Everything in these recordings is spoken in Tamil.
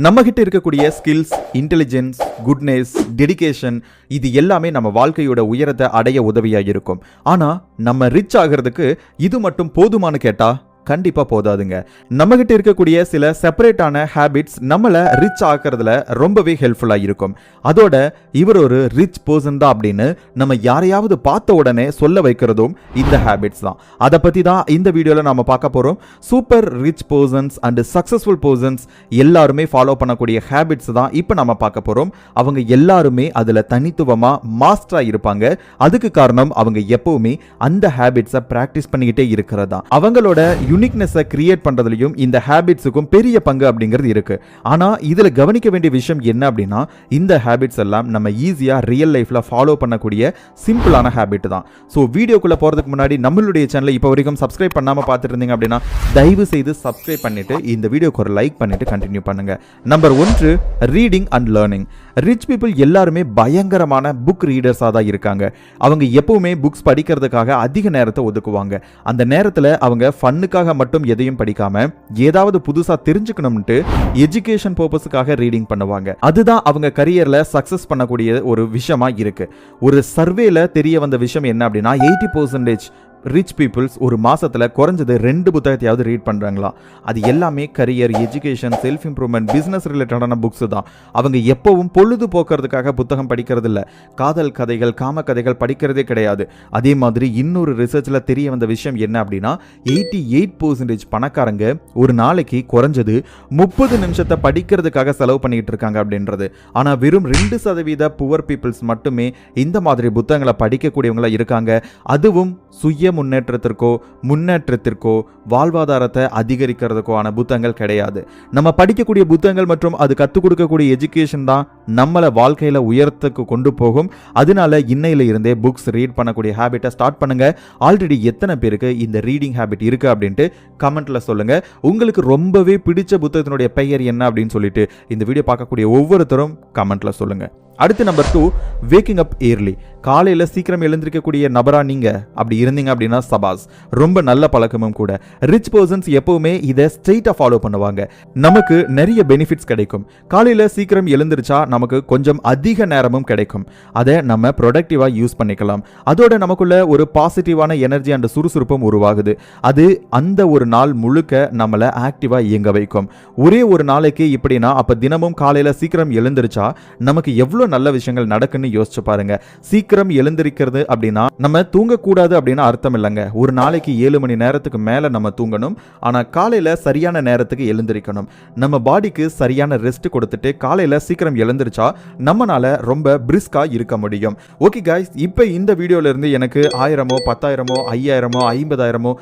நம்ம கிட்ட இருக்கக்கூடிய ஸ்கில்ஸ் இன்டெலிஜென்ஸ் குட்னஸ் டெடிகேஷன் இது எல்லாமே நம்ம வாழ்க்கையோட உயரத்தை அடைய உதவியாக இருக்கும் ஆனால் நம்ம ரிச் ஆகிறதுக்கு இது மட்டும் போதுமானு கேட்டா கண்டிப்பா போதாதுங்க. நம்ம கிட்ட இருக்கக்கூடிய சில செப்பரேட்டான ஹேபிட்ஸ் நம்மள ரிச் ஆக்கிறதுல ரொம்பவே ஹெல்ப்ஃபுல்லா இருக்கும். அதோட இவர் ஒரு ரிச் பர்சன் தான் அப்படின்னு நம்ம யாரையாவது பார்த்த உடனே சொல்ல வைக்கிறதும் இந்த ஹேபிட்ஸ் தான். அதை பத்தி தான் இந்த வீடியோல நாம பார்க்க போறோம். Super rich persons and successful persons எல்லாருமே ஃபாலோ பண்ணக்கூடிய ஹேபிட்ஸ் தான் இப்போ நம்ம பார்க்க போறோம். அவங்க எல்லாருமே அதுல தனித்துவமா மாஸ்டராக இருப்பாங்க. அதுக்கு காரணம் அவங்க எப்பவுமே அந்த ஹேபிட்ஸை பிராக்டிஸ் பண்ணிக்கிட்டே இருக்கிறது தான். அவங்களோட யுனிக்னஸை கிரியேட் பண்ணுறதுலையும் இந்த ஹேபிட்ஸுக்கும் பெரிய பங்கு அப்படிங்கிறது இருக்குது ஆனால் இதில் கவனிக்க வேண்டிய விஷயம் என்ன அப்படின்னா இந்த ஹேபிட்ஸ் எல்லாம் நம்ம ஈஸியாக ரியல் லைஃப்பில் ஃபாலோ பண்ணக்கூடிய சிம்பிளான ஹேபிட் தான். ஸோ வீடியோக்குள்ளே போகிறதுக்கு முன்னாடி நம்மளுடைய சேனலை இப்போ வரைக்கும் சப்ஸ்கிரைப் பண்ணாமல் பார்த்துட்டு இருந்தீங்க அப்படின்னா தயவு செய்து சப்ஸ்கிரைப் பண்ணிட்டு இந்த வீடியோக்கு ஒரு லைக் பண்ணிவிட்டு கண்டினியூ பண்ணுங்கள் நம்பர் ஒன்று reading and learning rich people எல்லாருமே பயங்கரமான புக் ரீடர்ஸாக தான் இருக்காங்க. அவங்க எப்பவுமே புக்ஸ் படிக்கிறதுக்காக அதிக நேரத்தை ஒதுக்குவாங்க. அந்த நேரத்தில் அவங்க ஃபன்னுக்காக மட்டும் எதையும் படிக்காம ஏதாவது புதுசாக தெரிஞ்சுக்கணும்ட்டு எஜுகேஷன் பர்பஸுக்காக ரீடிங் பண்ணுவாங்க. அதுதான் அவங்க கரியரில் சக்ஸஸ் பண்ணக்கூடிய ஒரு விஷயமா இருக்கு. ஒரு சர்வேல தெரிய வந்த விஷயம் என்ன அப்படின்னா எயிட்டி பர்சன்டேஜ் ரிச் பீப்புள்ஸ் ஒரு மாதத்தில் குறைஞ்சது ரெண்டு புத்தகத்தையாவது ரீட் பண்ணுறாங்களா அது எல்லாமே career education self improvement business ரிலேட்டடான புக்ஸ் தான். அவங்க எப்போவும் பொழுது போக்குறதுக்காக புத்தகம் படிக்கிறது இல்லை காதல் கதைகள் காம கதைகள் படிக்கிறதே கிடையாது. அதே மாதிரி இன்னொரு ரிசர்ச்சில் தெரிய வந்த விஷயம் என்ன அப்படின்னா எயிட்டி எயிட் பர்சன்டேஜ் பணக்காரங்க ஒரு நாளைக்கு குறைஞ்சது முப்பது நிமிஷத்தை படிக்கிறதுக்காக செலவு பண்ணிக்கிட்டு இருக்காங்க அப்படின்றது. ஆனால் வெறும் ரெண்டு சதவீத புவர் பீப்புள்ஸ் மட்டுமே இந்த மாதிரி புத்தகங்களை படிக்கக்கூடியவங்களா இருக்காங்க. அதுவும் சுய முன்னேற்றத்திற்கோ முன்னேற்றத்திற்கோ வாழ்வாதாரத்தை அதிகரிக்கிறதுக்கான புத்தகங்கள் கிடையாது. நம்ம படிக்கக்கூடிய புத்தகங்கள் மற்றும் அது கற்றுக் கொடுக்கக்கூடிய எஜுகேஷன் தான் நம்மளை வாழ்க்கையில் உயரத்துக்கு கொண்டு போகும். அதனால இன்னையில இருந்தே புக்ஸ் ரீட் பண்ணக்கூடிய ஹேபிட்டை ஸ்டார்ட் பண்ணுங்க. ஆல்ரெடி எத்தனை பேருக்கு இந்த ரீடிங் ஹேபிட் இருக்கு அப்படின்ட்டு கமெண்ட்ல சொல்லுங்க. உங்களுக்கு ரொம்பவே பிடிச்ச புத்தகத்தினுடைய பெயர் என்ன அப்படின்னு சொல்லிட்டு இந்த வீடியோ பார்க்கக்கூடிய ஒவ்வொருத்தரும் கமெண்ட்ல சொல்லுங்க. அடுத்து number two waking up early காலையில் சீக்கிரம் எழுந்திருக்கக்கூடிய நபரா நீங்கள் அப்படி இருந்தீங்க அப்படின்னா சபாஸ். ரொம்ப நல்ல பழக்கமும் கூட. ரிச் பர்சன்ஸ் எப்போவுமே இதை ஸ்ட்ரெயிட்டாக ஃபாலோ பண்ணுவாங்க. நமக்கு நிறைய பெனிஃபிட்ஸ் கிடைக்கும். காலையில் சீக்கிரம் எழுந்திருச்சா நமக்கு கொஞ்சம் அதிக நேரமும் கிடைக்கும். அதை நம்ம ப்ரொடக்டிவாக யூஸ் பண்ணிக்கலாம். அதோட நமக்குள்ள ஒரு பாசிட்டிவான எனர்ஜி அண்ட் சுறுசுறுப்பும் உருவாகுது. அது அந்த ஒரு நாள் முழுக்க நம்மளை ஆக்டிவாக இயங்க வைக்கும். ஒரே ஒரு நாளைக்கு இப்படின்னா அப்போ தினமும் காலையில் சீக்கிரம் எழுந்திருச்சா நமக்கு எவ்வளோ நல்ல விஷயங்கள் நடக்குன்னு யோசிச்சு பாருங்க. சீக்கிரம் எழுந்திருக்கிறது அப்படின்னா நம்ம தூங்கக்கூடாது அப்படின்னு அர்த்தம் இல்லைங்க. ஒரு நாளைக்கு ஏழு மணி நேரத்துக்கு மேலே நம்ம தூங்கணும். ஆனால் காலையில் சரியான நேரத்துக்கு எழுந்திருக்கணும். நம்ம பாடிக்கு சரியான ரெஸ்ட் கொடுத்துட்டு காலையில் சீக்கிரம் எழுந்திருச்சா நம்மனால ரொம்ப பிரிஸ்காக இருக்க முடியும். ஓகே காய்ஸ் இப்போ இந்த வீடியோல இருந்து எனக்கு ஆயிரமோ பத்தாயிரமோ ஐயாயிரமோ ஐம்பதாயிரமோ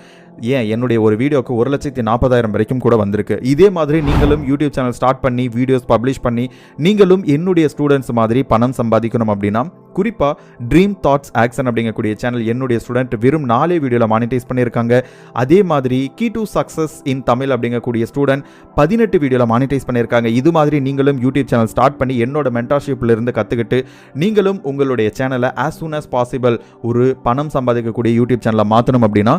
ஏன்? என்னுடைய ஒரு வீடியோக்கு ஒரு லட்சத்தி நாற்பதாயிரம் வரைக்கும் கூட வந்திருக்கு. இதே மாதிரி நீங்களும் யூடியூப் சேனல் ஸ்டார்ட் பண்ணி வீடியோஸ் பப்ளிஷ் பண்ணி நீங்களும் என்னுடைய ஸ்டூடெண்ட்ஸ் மாதிரி பணம் சம்பாதிக்கணும் அப்படின்னா குறிப்பாக ட்ரீம் தாட்ஸ் ஆக்ஷன் அப்படிங்கக்கூடிய சேனல் என்னுடைய ஸ்டூடெண்ட் வெறும் நாலே வீடியோவில் மானிட்டைஸ் பண்ணியிருக்காங்க. அதே மாதிரி key to success in Tamil அப்படிங்கக்கூடிய ஸ்டூடெண்ட் பதினெட்டு வீடியோவில் மானிட்டைஸ் பண்ணியிருக்காங்க. இது மாதிரி நீங்களும் யூடியூப் சேனல் ஸ்டார்ட் பண்ணி என்னோட மென்டார்ஷிப்ல இருந்து கற்றுக்கிட்டு நீங்களும் உங்களுடைய சேனலை ஆஸ் சூன் அஸ் பாசிபிள் ஒரு பணம் சம்பாதிக்கக்கூடிய யூடியூப் சேனலை மாற்றணும் அப்படின்னா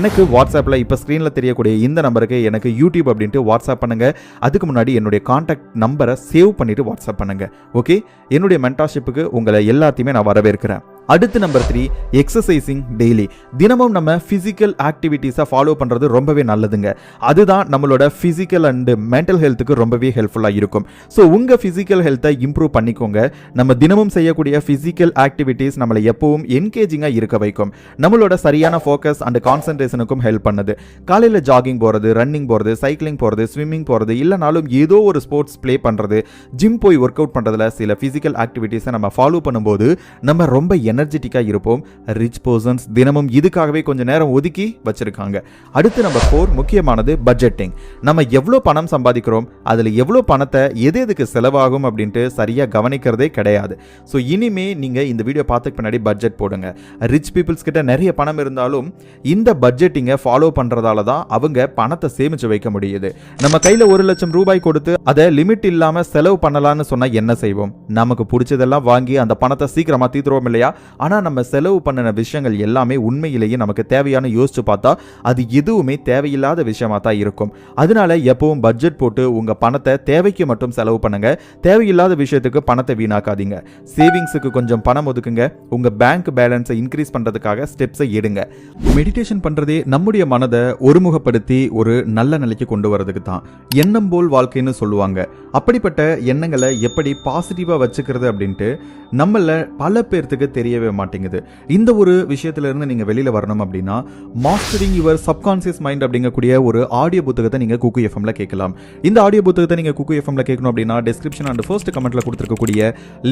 எனக்கு வாட்ஸ்அப்பில் இப்போ ஸ்க்ரீனில் தெரியக்கூடிய இந்த நம்பருக்கு எனக்கு யூடியூப் அப்படின்ட்டு வாட்ஸ்அப் பண்ணுங்கள் அதுக்கு முன்னாடி என்னுடைய காண்டாக்ட் நம்பரை சேவ் பண்ணிவிட்டு வாட்ஸ்அப் பண்ணுங்கள் ஓகே என்னுடைய மென்டார்ஷிப்புக்கு உங்களை எல்லாத்தையுமே நான் வரவேற்கிறேன். அடுத்து நம்பர் த்ரீ எக்ஸசைசிங் டெய்லி தினமும் நம்ம ஃபிசிக்கல் ஆக்டிவிட்டீஸை ஃபாலோ பண்ணுறது ரொம்பவே நல்லதுங்க. அதுதான் நம்மளோட ஃபிசிக்கல் அண்டு மென்டல் ஹெல்த்துக்கு ரொம்பவே ஹெல்ப்ஃபுல்லாக இருக்கும். ஸோ உங்கள் ஃபிசிக்கல் ஹெல்த்தை இம்ப்ரூவ் பண்ணிக்கோங்க. நம்ம தினமும் செய்யக்கூடிய ஃபிசிக்கல் ஆக்டிவிட்டீஸ் நம்மளை எப்பவும் என்கேஜிங்காக இருக்க வைக்கும். நம்மளோட சரியான ஃபோக்கஸ் அண்ட் கான்சன்ட்ரேஷனுக்கும் ஹெல்ப் பண்ணுது. காலையில் ஜாகிங் போகிறது ரன்னிங் போகிறது சைக்கிளிங் போகிறது ஸ்விம்மிங் போகிறது இல்லைனாலும் ஏதோ ஒரு ஸ்போர்ட்ஸ் ப்ளே பண்ணுறது ஜிம் போய் ஒர்க் அவுட் பண்ணுறதுல சில ஃபிசிக்கல் ஆக்டிவிட்டீஸை நம்ம ஃபாலோ பண்ணும்போது நம்ம ரொம்ப எனர்ஜெட்டிக்காக இருப்போம். ரிச் பர்சன்ஸ் தினமும் இதுக்காகவே கொஞ்சம் நேரம் ஒதுக்கி வச்சுருக்காங்க. அடுத்து நம்பர் ஃபோர் முக்கியமானது பட்ஜெட்டிங் நம்ம எவ்வளோ பணம் சம்பாதிக்கிறோம் அதில் எவ்வளோ பணத்தை எது எதுக்கு செலவாகும் அப்படின்ட்டு சரியாக கவனிக்கிறதே கிடையாது. ஸோ இனிமே நீங்கள் இந்த வீடியோ பார்த்துக்கு பின்னாடி பட்ஜெட் போடுங்க. ரிச் பீப்புள்ஸ் கிட்ட நிறைய பணம் இருந்தாலும் இந்த பட்ஜெட்டிங்கை ஃபாலோ பண்ணுறதால தான் அவங்க பணத்தை சேமிச்சு வைக்க முடியுது. நம்ம கையில் ஒரு லட்சம் ரூபாய் கொடுத்து அதை லிமிட் இல்லாமல் செலவு பண்ணலான்னு சொன்னால் என்ன செய்வோம்? நமக்கு பிடிச்சதெல்லாம் வாங்கி அந்த பணத்தை சீக்கிரமாக தீத்துருவோம் இல்லையா? ஆனால் நம்ம செலவு பண்ணின விஷயங்கள் எல்லாமே உண்மையிலேயே நமக்கு தேவையான யோசிச்சு பார்த்தா அது எதுவுமே தேவையில்லாத விஷயமா தான் இருக்கும். அதனால எப்பவும் பட்ஜெட் போட்டு உங்க பணத்தை தேவைக்கு மட்டும் செலவு பண்ணுங்க. தேவையில்லாத விஷயத்துக்கு பணத்தை வீணாக்காதீங்க. சேவிங்ஸுக்கு கொஞ்சம் பணம் ஒதுக்குங்க. உங்க பேங்க் பேலன்ஸை இன்க்ரீஸ் பண்றதுக்காக ஸ்டெப்ஸை எடுங்க. மெடிடேஷன் பண்றதே நம்முடைய மனதை ஒருமுகப்படுத்தி ஒரு நல்ல நிலைக்கு கொண்டு வரதுக்கு தான். எண்ணம் போல் வாழ்க்கைன்னு சொல்லுவாங்க. அப்படிப்பட்ட எண்ணங்களை எப்படி பாசிட்டிவா வச்சுக்கிறது அப்படின்ட்டு நம்மள பல பேர்த்துக்கு தெரியவே மாட்டேங்குது. இந்த ஒரு விஷயத்துல இருந்து நீங்க வெளியில வரணும் அப்படின்னா மாஸ்டரிங் யுவர் சப்கான்சியஸ் மைண்ட் அப்படிங்கக்கூடிய ஒரு ஆடியோ புத்தகத்தை நீங்க குக்கு எஃப்எம்ல கேட்கலாம். இந்த ஆடியோ புத்தகத்தை நீங்க குக்கு எஃப்எம்ல கேட்கணும் அப்படின்னா டிஸ்கிரிப்ஷன் அண்ட் ஃபர்ஸ்ட் கமெண்ட்ல கொடுத்துருக்கக்கூடிய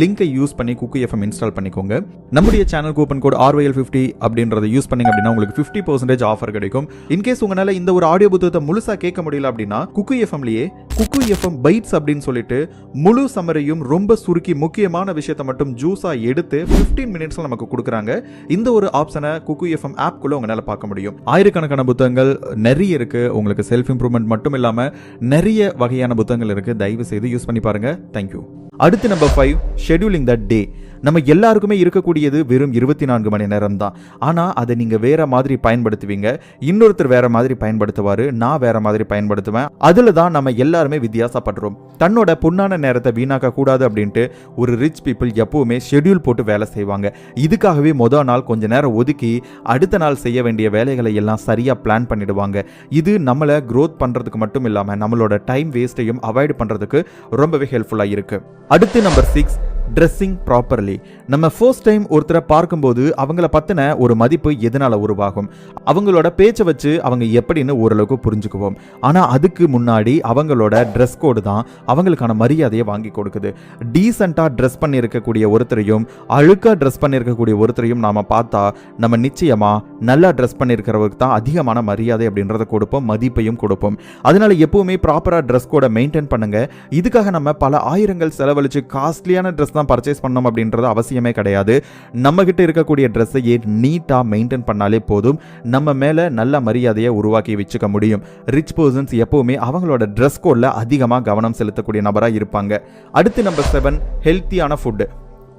லிங்கை யூஸ் பண்ணி குக்கு எஃப்எம் இன்ஸ்டால் பண்ணிக்கோங்க. நம்முடைய channel coupon code ROL fifty அப்படின்றத யூஸ் பண்ணிங்க அப்படின்னா உங்களுக்கு ஃபிஃப்டி பர்சன்டேஜ் ஆஃபர் கிடைக்கும். இன்கேஸ் உங்களால இந்த ஒரு ஆடியோ புத்தகத்தை முழுசா கேட்க முடியல அப்படின்னா குக்கு எஃப்எம்லயே குக்கு எஃப்எம் பைட்ஸ் அப்படின்னு சொல்லிட்டு முழு சமரையும் ரொம்ப சுருக்கி முக்கியமான விஷயத்தை மட்டும் ஜூஸா எடுத்து 15 மினிட்ஸ்ல நமக்கு கொடுக்குறாங்க. இந்த ஒரு ஆப்ஷனை குக்கு எஃப்எம் ஆப்குள்ளே உங்களால் பார்க்க முடியும். ஆயிரக்கணக்கான புத்தகங்கள் நிறைய இருக்கு. உங்களுக்கு செல்ஃப் இம்ப்ரூவ்மெண்ட் மட்டும் இல்லாம நிறைய வகையான புத்தகங்கள் இருக்கு. தயவு செய்து யூஸ் பண்ணி பாருங்க. தேங்க்யூ அடுத்து number five scheduling the day நம்ம எல்லாருக்குமே இருக்கக்கூடியது வெறும் இருபத்தி நான்கு மணி நேரம் தான் ஆனால் அதை நீங்கள் வேற மாதிரி பயன்படுத்துவீங்க. இன்னொருத்தர் வேற மாதிரி பயன்படுத்துவார் நான் வேற மாதிரி பயன்படுத்துவேன். அதில் தான் நம்ம எல்லாருமே வித்தியாசப்படுறோம். தன்னோட பொண்ணான நேரத்தை வீணாக்க கூடாது அப்படின்ட்டு ஒரு ரிச் பீப்புள் எப்பவுமே ஷெட்யூல் போட்டு வேலை செய்வாங்க. இதுக்காகவே மொதல் நாள் கொஞ்ச நேரம் ஒதுக்கி அடுத்த நாள் செய்ய வேண்டிய வேலைகளை எல்லாம் சரியாக பிளான் பண்ணிடுவாங்க. இது நம்மளை க்ரோத் பண்ணுறதுக்கு மட்டும் இல்லாமல் நம்மளோட டைம் வேஸ்ட்டையும் அவாய்ட் பண்ணுறதுக்கு ரொம்பவே ஹெல்ப்ஃபுல்லாக இருக்குது அடுத்து நம்பர் சிக்ஸ் ட்ரெஸ்ஸிங் ப்ராப்பர்லி நம்ம ஃபர்ஸ்ட் டைம் ஒருத்தரை பார்க்கும்போது அவங்கள பற்றின ஒரு மதிப்பு எதனால் உருவாகும்? அவங்களோட பேச்சை வச்சு அவங்க எப்படின்னு ஓரளவுக்கு புரிஞ்சுக்குவோம். ஆனால் அதுக்கு முன்னாடி அவங்களோட ட்ரெஸ் கோடு தான் அவங்களுக்கான மரியாதையை வாங்கி கொடுக்குது. டீசெண்டாக ட்ரெஸ் பண்ணியிருக்கக்கூடிய ஒருத்தரையும் அழுக்காக ட்ரெஸ் பண்ணியிருக்கக்கூடிய ஒருத்தரையும் நாம் பார்த்தா நம்ம நிச்சயமாக நல்லா ட்ரெஸ் பண்ணியிருக்கிறவருக்கு தான் அதிகமான மரியாதை அப்படின்றத கொடுப்போம் மதிப்பையும் கொடுப்போம். அதனால எப்பவுமே ப்ராப்பராக ட்ரெஸ் கோடை மெயின்டைன் பண்ணுங்க. இதுக்காக நம்ம பல ஆயிரங்கள் செலவழிச்சு காஸ்ட்லியான ட்ரெஸ் தான் பர்ச்சேஸ் பண்ணோம் அப்படின்றது அவசியமே கிடையாது. நம்ம கிட்ட இருக்கக்கூடிய ட்ரெஸ்ஸையே நீட்டாக மெயின்டைன் பண்ணாலே போதும். நம்ம மேலே நல்ல மரியாதையை உருவாக்கி வச்சுக்க முடியும். ரிச் பர்சன்ஸ் எப்பவுமே அவங்களோட ட்ரெஸ் கோடில் அதிகமாக கவனம் செலுத்தக்கூடிய நபராக இருப்பாங்க. அடுத்து நம்பர் செவன் ஹெல்த்தியான ஃபுட்டு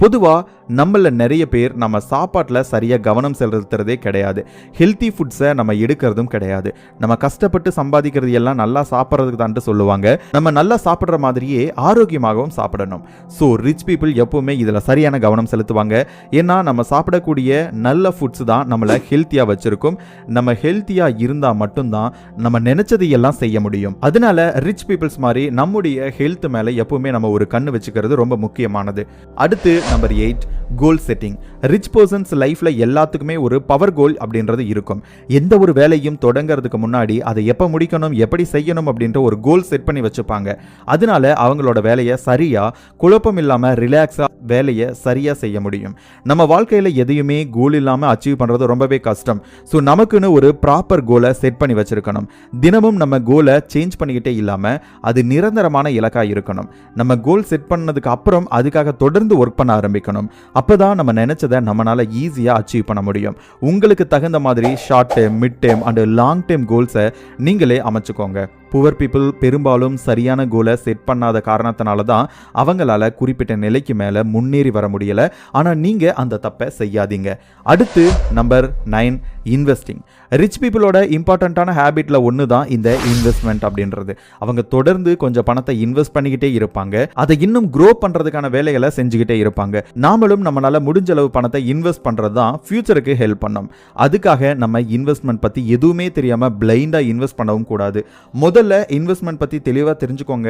பொதுவாக நம்மள நிறைய பேர் நம்ம சாப்பாட்டில் சரியாக கவனம் செலுத்துறதே கிடையாது. ஹெல்த்தி ஃபுட்ஸை நம்ம எடுக்கிறதும் கிடையாது. நம்ம கஷ்டப்பட்டு சம்பாதிக்கிறது எல்லாம் நல்லா சாப்பிட்றதுக்கு தான்ட்டு சொல்லுவாங்க. நம்ம நல்லா சாப்பிட்ற மாதிரியே ஆரோக்கியமாகவும் சாப்பிடணும். ஸோ ரிச் பீப்புள் எப்பவுமே இதில் சரியான கவனம் செலுத்துவாங்க. ஏன்னா நம்ம சாப்பிடக்கூடிய நல்ல ஃபுட்ஸ் தான் நம்மளை ஹெல்த்தியாக வச்சிருக்கும். நம்ம ஹெல்த்தியாக இருந்தால் மட்டும்தான் நம்ம நினைச்சதை எல்லாம் செய்ய முடியும். அதனால ரிச் பீப்புள்ஸ் மாதிரி நம்முடைய ஹெல்த் மேலே எப்பவுமே நம்ம ஒரு கண்ணு வச்சுக்கிறது ரொம்ப முக்கியமானது. அடுத்து number eight goal setting rich persons லைஃப்பில் எல்லாத்துக்குமே ஒரு பவர் கோல் அப்படின்றது இருக்கும். எந்த ஒரு வேலையும் தொடங்கிறதுக்கு முன்னாடி அதை எப்போ முடிக்கணும் எப்படி செய்யணும் அப்படின்ற ஒரு கோல் செட் பண்ணி வச்சுப்பாங்க. அதனால அவங்களோட வேலையை சரியாக குழப்பம் இல்லாமல் ரிலாக்ஸாக வேலையை சரியாக செய்ய முடியும். நம்ம வாழ்க்கையில் எதையுமே கோல் இல்லாமல் அச்சீவ் பண்ணுறது ரொம்பவே கஷ்டம். ஸோ நமக்குன்னு ஒரு ப்ராப்பர் கோலை செட் பண்ணி வச்சுருக்கணும். தினமும் நம்ம கோலை சேஞ்ச் பண்ணிக்கிட்டே இல்லாமல் அது நிரந்தரமான இலக்காக இருக்கணும். நம்ம கோல் செட் பண்ணதுக்கு அப்புறம் அதுக்காக தொடர்ந்து ஒர்க் பண்ண ஆரம்பிக்கணும். அப்பதான் நம்ம நினச்சதை நம்மளால் ஈஸியாக அச்சீவ் பண்ண முடியும். உங்களுக்கு தகுந்த மாதிரி short time mid time and long time கோல்ஸை நீங்களே அமைச்சுக்கோங்க. புவர் பீப்புள் பெரும்பாலும் சரியான கோலை செட் பண்ணாத காரணத்தினால தான் அவங்களால குறிப்பிட்ட நிலைக்கு மேலே முன்னேறி வர முடியலை. ஆனால் நீங்கள் அந்த தப்பை செய்யாதீங்க. அடுத்து நம்பர் நைன் இன்வெஸ்டிங் ரிச் பீப்புளோட இம்பார்ட்டண்ட்டான ஹேபிட்ல ஒன்று தான் இந்த இன்வெஸ்ட்மெண்ட் அப்படின்றது. அவங்க தொடர்ந்து கொஞ்சம் பணத்தை இன்வெஸ்ட் பண்ணிக்கிட்டே இருப்பாங்க. அதை இன்னும் க்ரோ பண்ணுறதுக்கான வேலைகளை செஞ்சுக்கிட்டே இருப்பாங்க. நாமளும் நம்மளால் முடிஞ்ச அளவு பணத்தை இன்வெஸ்ட் பண்ணுறது தான் ஃபியூச்சருக்கு ஹெல்ப் பண்ணும். அதுக்காக நம்ம இன்வெஸ்ட்மெண்ட் பற்றி எதுவுமே தெரியாமல் பிளைண்டாக இன்வெஸ்ட் பண்ணவும் கூடாது. முதல்ல இன்வெஸ்ட்மெண்ட் பற்றி தெளிவாக தெரிஞ்சுக்கோங்க.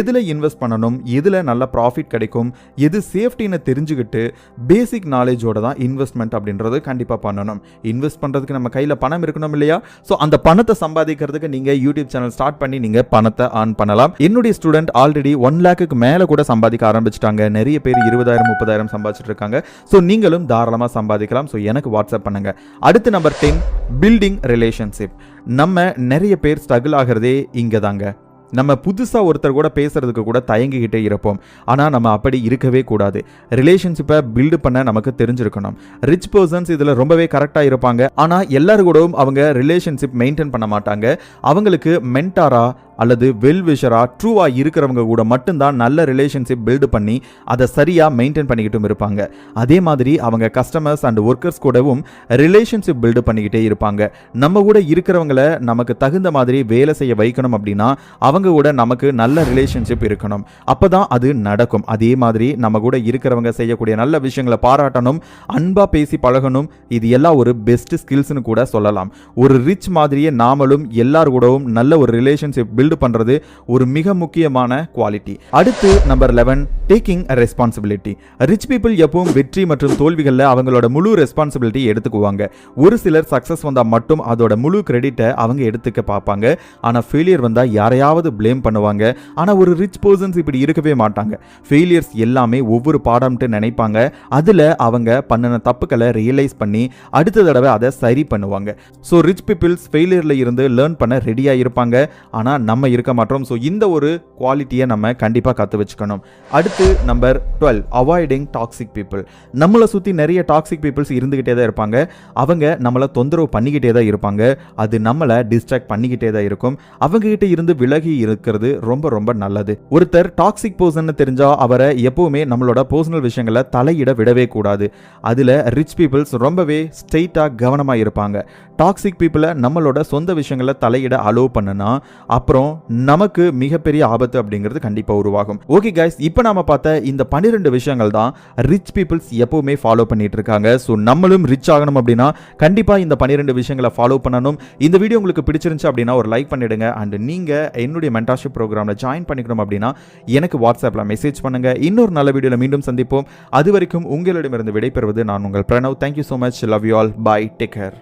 எதில் இன்வெஸ்ட் பண்ணணும்? எதில் நல்ல ப்ராஃபிட் கிடைக்கும்? எது சேஃப்டின்னு தெரிஞ்சுக்கிட்டு பேசிக் நாலேஜோட தான் இன்வெஸ்ட்மெண்ட் அப்படின்றது கண்டிப்பாக பண்ணணும். இன்வெஸ்ட் பண்ணுறதுக்கு நம்ம கையில் பணம் இருக்கணும் இல்லையா? ஸோ அந்த பணத்தை சம்பாதிக்கிறதுக்கு நீங்கள் யூடியூப் சேனல் ஸ்டார்ட் பண்ணி நீங்கள் பணத்தை ஆன் பண்ணலாம். என்னுடைய ஸ்டூடெண்ட் ஆல்ரெடி ஒன் லேக்குக்கு மேலே கூட சம்பாதிக்க ஆரம்பிச்சிட்டாங்க. நிறைய பேர் இருபதாயிரம் முப்பதாயிரம் சம்பாதிச்சிட்டு இருக்காங்க ஸோ நீங்களும் தாராளமாக சம்பாதிக்கலாம். ஸோ எனக்கு வாட்ஸ்அப் பண்ணுங்க. அடுத்து நம்பர் டென் பில்டிங் ரிலேஷன்ஷிப் நம்ம நிறைய பேர் ஸ்ட்ரகிள் ஆகிறதே இங்கே தாங்க நம்ம புதுசாக ஒருத்தர் கூட பேசுறதுக்கு கூட தயங்கிக்கிட்டே இருப்போம். ஆனால் நம்ம அப்படி இருக்கவே கூடாது. ரிலேஷன்ஷிப்பை பில்டு பண்ண நமக்கு தெரிஞ்சிருக்கணும். ரிச் பர்சன்ஸ் இதில் ரொம்பவே கரெக்டாக இருப்பாங்க. ஆனால் எல்லாரு கூடவும் அவங்க ரிலேஷன்ஷிப் மெயின்டைன் பண்ண மாட்டாங்க. அவங்களுக்கு மென்டாரா அல்லது வெல் விஷரா ட்ரூவாக இருக்கிறவங்க கூட மட்டும்தான் நல்ல ரிலேஷன்ஷிப் பில்டு பண்ணி அதை சரியாக மெயின்டைன் பண்ணிக்கிட்டும் இருப்பாங்க. அதே மாதிரி அவங்க கஸ்டமர்ஸ் அண்ட் ஒர்க்கர்ஸ் கூடவும் ரிலேஷன்ஷிப் பில்டு பண்ணிக்கிட்டே இருப்பாங்க. நம்ம கூட இருக்கிறவங்கள நமக்கு தகுந்த மாதிரி வேலை செய்ய வைக்கணும் அப்படின்னா அவங்க கூட நமக்கு நல்ல ரிலேஷன்ஷிப் இருக்கணும். அப்போ தான் அது நடக்கும். அதே மாதிரி நம்ம கூட இருக்கிறவங்க செய்யக்கூடிய நல்ல விஷயங்களை பாராட்டணும் அன்பாக பேசி பழகணும் இது எல்லாம் ஒரு பெஸ்ட் ஸ்கில்ஸ்னு கூட சொல்லலாம். ஒரு ரிச் மாதிரியே நாமளும் எல்லார் கூடவும் நல்ல ஒரு ரிலேஷன்ஷிப் பில்ட் பண்றது ஒரு மிக முக்கியமான குவாலிட்டி அடுத்து number eleven taking responsibility rich people எப்பவும் வெற்றி மற்றும் தோல்விகளில் அவங்களோட முழு ரெஸ்பான்சிபிலிட்டி எடுத்துக்குவாங்க. ஒரு சிலர் சக்ஸஸ் வந்தால் மட்டும் அதோட முழு கிரெடிட்டை அவங்க எடுத்துக்க பார்ப்பாங்க. ஆனால் ஃபெயிலியர் வந்தால் யாரையாவது ப்ளேம் பண்ணுவாங்க. ஆனால் ஒரு ரிச் பர்சன்ஸ் இப்படி இருக்கவே மாட்டாங்க. ஃபெயிலியர்ஸ் எல்லாமே ஒவ்வொரு பாடம்ட்டு நினைப்பாங்க. அதில் அவங்க பண்ணின தப்புக்களை ரியலைஸ் பண்ணி அடுத்த தடவை அதை சரி பண்ணுவாங்க. ஸோ ரிச் பீப்புள்ஸ் ஃபெயிலியரில் இருந்து லேர்ன் பண்ண ரெடியாக இருப்பாங்க. ஆனால் நம்ம இருக்க மாட்டோம். ஸோ இந்த ஒரு குவாலிட்டியை நம்ம கண்டிப்பாக கற்று வச்சுக்கணும். அடுத்து number twelve avoiding toxic people நம்மளை சுற்றி நிறைய டாக்ஸிக் பீப்புள்ஸ் இருந்துக்கிட்டே தான் இருப்பாங்க. அவங்க நம்மளை தொந்தரவு பண்ணிக்கிட்டே தான் இருப்பாங்க. அது நம்மளை டிஸ்ட்ராக்ட் பண்ணிக்கிட்டே தான் இருக்கும். அவங்க கிட்ட இருந்து விலகி இருக்கிறது ரொம்ப ரொம்ப நல்லது. ஒருத்தர் டாக்ஸிக் பர்சன் தெரிஞ்சா அவரை எப்பவுமே நம்மளோட பர்சனல் விஷயங்களை தலையிட விடவே கூடாது. அதில் ரிச் பீப்புள்ஸ் ரொம்பவே ஸ்ட்ரெயிட்டாக கவனமாக இருப்பாங்க. டாக்ஸிக் பீப்புளை நம்மளோட சொந்த விஷயங்களை தலையிட அலோவ் பண்ணுனா அப்புறம் நமக்கு மிகப்பெரிய ஆபத்து அப்படிங்கிறது கண்டிப்பாக உருவாகும். ஓகே கைஸ் இப்போ நாம பார்த்த இந்த பன்னிரெண்டு விஷயங்கள் தான் ரிச் பீப்புள்ஸ் எப்பவுமே ஃபாலோ பண்ணிட்டு இருக்காங்க. ஸோ நம்மளும் ரிச் ஆகணும் அப்படின்னா கண்டிப்பாக இந்த பன்னிரெண்டு விஷயங்களை ஃபாலோ பண்ணணும். இந்த வீடியோ உங்களுக்கு பிடிச்சிருந்துச்சு அப்படின்னா ஒரு லைக் பண்ணிடுங்க. அண்ட் நீங்கள் என்னுடைய மென்டார்ஷிப் ப்ரோக்ராமில் ஜாயின் பண்ணிக்கணும் அப்படின்னா எனக்கு வாட்ஸ்அப்பில் மெசேஜ் பண்ணுங்க. இன்னொரு நல்ல வீடியோவில் மீண்டும் சந்திப்போம். அது வரைக்கும் உங்களிடமிருந்து விடைபெறுவது நான் உங்கள் Pranav. Thank you so much love you all bye take care